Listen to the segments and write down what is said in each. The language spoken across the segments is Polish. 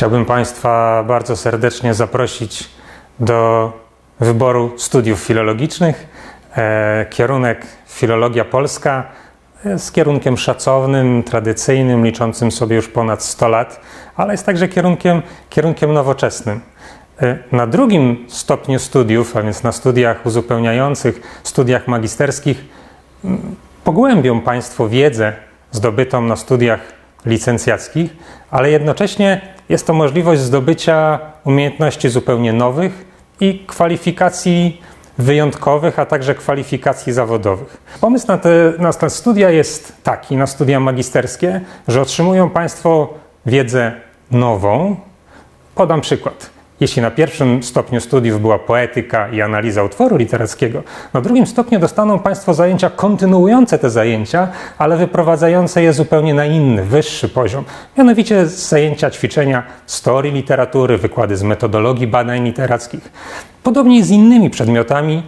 Chciałbym Państwa bardzo serdecznie zaprosić do wyboru studiów filologicznych. E, Kierunek Filologia Polska jest kierunkiem szacownym, tradycyjnym, liczącym sobie już ponad 100 lat, ale jest także kierunkiem, kierunkiem nowoczesnym. E, Na drugim stopniu studiów, a więc na studiach uzupełniających, studiach magisterskich, pogłębią Państwo wiedzę zdobytą na studiach licencjackich, ale jednocześnie jest to możliwość zdobycia umiejętności zupełnie nowych i kwalifikacji wyjątkowych, a także kwalifikacji zawodowych. Pomysł na te, na te studia jest taki, na studia magisterskie, że otrzymują Państwo wiedzę nową. Podam przykład. Jeśli na pierwszym stopniu studiów była poetyka i analiza utworu literackiego, na drugim stopniu dostaną Państwo zajęcia kontynuujące te zajęcia, ale wyprowadzające je zupełnie na inny, wyższy poziom. Mianowicie zajęcia ćwiczenia story literatury, wykłady z metodologii badań literackich. Podobnie z innymi przedmiotami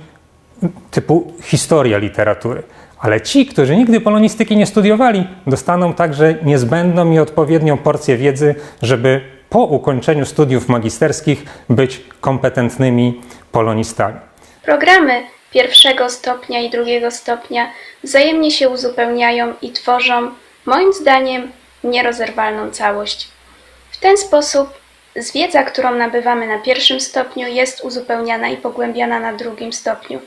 typu historia literatury. Ale ci, którzy nigdy polonistyki nie studiowali, dostaną także niezbędną i odpowiednią porcję wiedzy, żeby po ukończeniu studiów magisterskich być kompetentnymi polonistami. Programy pierwszego stopnia i drugiego stopnia wzajemnie się uzupełniają i tworzą, moim zdaniem, nierozerwalną całość. W ten sposób wiedza, którą nabywamy na pierwszym stopniu, jest uzupełniana i pogłębiana na drugim stopniu.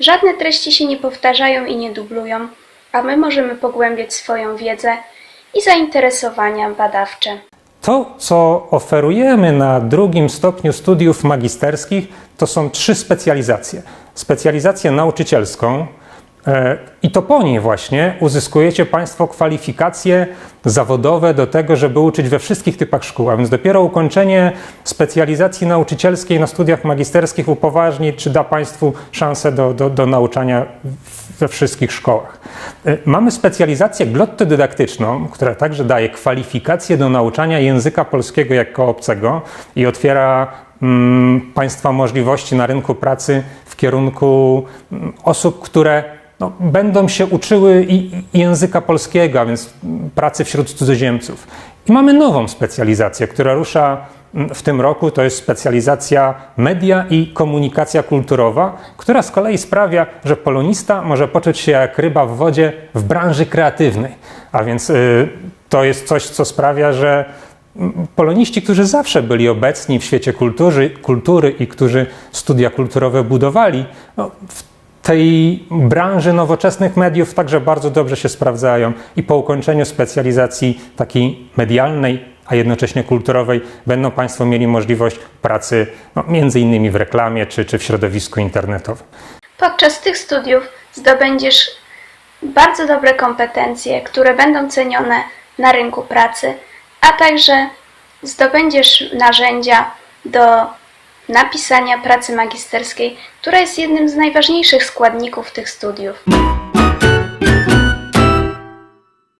Żadne treści się nie powtarzają i nie dublują, a my możemy pogłębiać swoją wiedzę i zainteresowania badawcze. To, co oferujemy na drugim stopniu studiów magisterskich, to są trzy specjalizacje. Specjalizację nauczycielską, i to po niej właśnie uzyskujecie Państwo kwalifikacje zawodowe do tego, żeby uczyć we wszystkich typach szkół. A więc dopiero ukończenie specjalizacji nauczycielskiej na studiach magisterskich upoważni, czy da Państwu szansę do, do, do nauczania we wszystkich szkołach. E, Mamy specjalizację glottodydaktyczną, która także daje kwalifikacje do nauczania języka polskiego jako obcego i otwiera mm, Państwa możliwości na rynku pracy w kierunku mm, osób, które no, będą się uczyły języka polskiego, a więc mm, pracy wśród cudzoziemców. I mamy nową specjalizację, która rusza mm, w tym roku, to jest specjalizacja media i komunikacja kulturowa, która z kolei sprawia, że polonista może poczuć się jak ryba w wodzie w branży kreatywnej. A więc y, to jest coś, co sprawia, że poloniści, którzy zawsze byli obecni w świecie kultury, kultury i którzy studia kulturowe budowali, no, w tej branży nowoczesnych mediów także bardzo dobrze się sprawdzają i po ukończeniu specjalizacji takiej medialnej, a jednocześnie kulturowej, będą Państwo mieli możliwość pracy no, między innymi w reklamie czy, czy w środowisku internetowym. Podczas tych studiów zdobędziesz bardzo dobre kompetencje, które będą cenione na rynku pracy, a także zdobędziesz narzędzia do napisania pracy magisterskiej, która jest jednym z najważniejszych składników tych studiów.